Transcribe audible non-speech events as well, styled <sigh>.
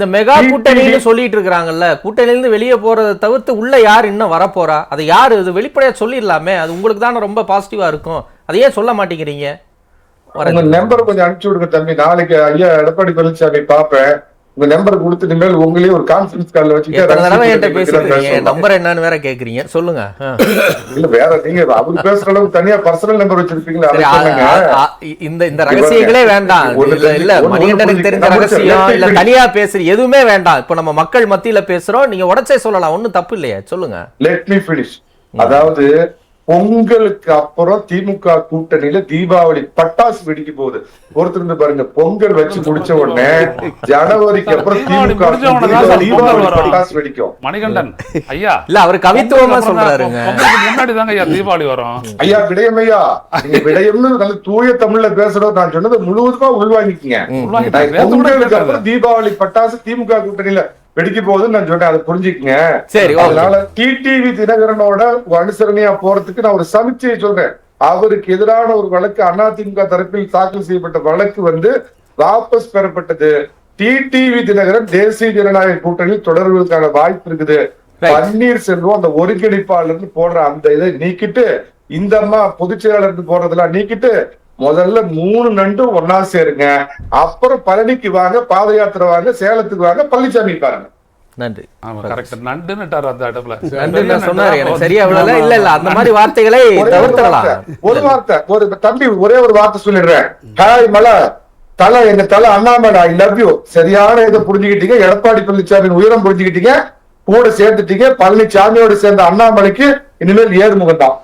இந்த மெகா கூட்டணின்னு சொல்லிட்டு இருக்காங்கல்ல கூட்டணியில இருந்து வெளியே போறதை தவிர்த்து உள்ள யார் இன்னும் வரப்போறா? அது யாரு இது வெளிப்படையா சொல்லிடலாமே? அது உங்களுக்கு தானே ரொம்ப பாசிட்டிவா இருக்கும். அதை ஏன் சொல்ல மாட்டேங்கிறீங்க. நம்பர் கொஞ்சம் அனுப்பிச்சு விடுங்க தம்பி. நாளைக்கு ஐயா எடப்பாடி பழனிசாமி பாப்பேன். உங்க நம்பர் கொடுத்து இனிமேல் உங்களையும் ஒரு கான்ஃபரன்ஸ் கால்ல வச்சுட்டு நம்பர் என்னன்னு வேற கேக்குறீங்க. சொல்லுங்க. <coughs> இல்ல வேற நீங்க அவரு பேசுற அளவுக்கு தனியா பர்சனல் நம்பர் வச்சிருப்பீங்களா? இந்த இந்த ரகசியங்களே வேண்டாம். இல்ல மணிகண்டனுக்கு தெரிஞ்ச ரகசியம் இல்ல தனியா பேசுற எதுவுமே வேண்டாம். இப்ப நம்ம மக்கள் மத்தியில பேசுறோம். நீங்க உடச்சே சொல்லலாம். ஒண்ணும் தப்பு இல்லையே. சொல்லுங்க. லெட் மீ பினிஷ் அதாவது பொங்கலுக்கு அப்புறம் திமுக கூட்டணியில தீபாவளி பட்டாசு வெடிக்க போகுது. ஒருத்தர் இருந்து பாருங்க பொங்கல் வச்சு முடிச்ச உடனே ஜனவரிக்கு அப்புறம் திமுக தீபாவளி வரும். பட்டாசு வெடிக்கும். மணிகண்டன் ஐயா. இல்ல அவர் கவித்துவமா சொல்றாருங்க. முன்னாடி தாங்க ஐயா தீபாவளி வரும். ஐயா விடயம் ஐயா நீங்க விடயம்னு நல்ல தூய தமிழ்ல பேசுறோம் நான் சொன்னது முழுவதுமா உள்வாங்கிக்கீங்க. பொங்கலுக்கு. அப்புறம் தீபாவளி பட்டாசு திமுக கூட்டணியில வெடிக்க போகுதுன்னு நான் சொன்னேன் அதை புரிஞ்சுக்கங்க. சரி. அதனால டிடிவி தினகரனோட அனுசரணையா போறதுக்கு நான் ஒரு சமிச்சையை சொல்றேன். அவருக்கு எதிரான ஒரு வழக்கு அதிமுக தரப்பில் தாக்கல் செய்யப்பட்ட வழக்கு வந்து வாபஸ் பெறப்பட்டது. டிடிவி தினகரன் தேசிய ஜனநாயக கூட்டணியில் தொடர்வதற்கான வாய்ப்பு இருக்குது. Right. பன்னீர்செல்வம் அந்த ஒருங்கிணைப்பாளர்னு போடுற அந்த இதை நீக்கிட்டு இந்த அம்மா பொதுச் செயலாளர் போடுறதெல்லாம் நீக்கிட்டு முதல்ல மூணு நண்டும் ஒன்னா சேருங்க. அப்புறம் பழனிக்கு வாங்க பாத யாத்திரை வாங்க சேலத்துக்கு வாங்க பழனிசாமி பாருங்க நன்றி. ஆமா கரெக்ட் நண்டுன்னுட்டாரு அந்த இடத்துல. நான் சொன்னாரு எனக்கு சரியா விடல இல்ல இல்ல அந்த மாதிரி வார்த்தைகளை ஒரு வார்த்தை, ஒரு வார்த்தை ஒரு தம்பி ஒரே ஒரு வார்த்தை சொல்லிடுறேன். ஹாய் மலை தலை எங்க தலை அண்ணாமலை ஐ லவ் யூ சரியான இதை புரிஞ்சுக்கிட்டீங்க எடப்பாடி பழனிசாமி உயரம் புரிஞ்சுக்கிட்டீங்க கூட சேர்த்துட்டீங்க பழனிசாமியோட சேர்ந்த அண்ணாமலைக்கு இனிமேல் ஏறுமுகம் தான்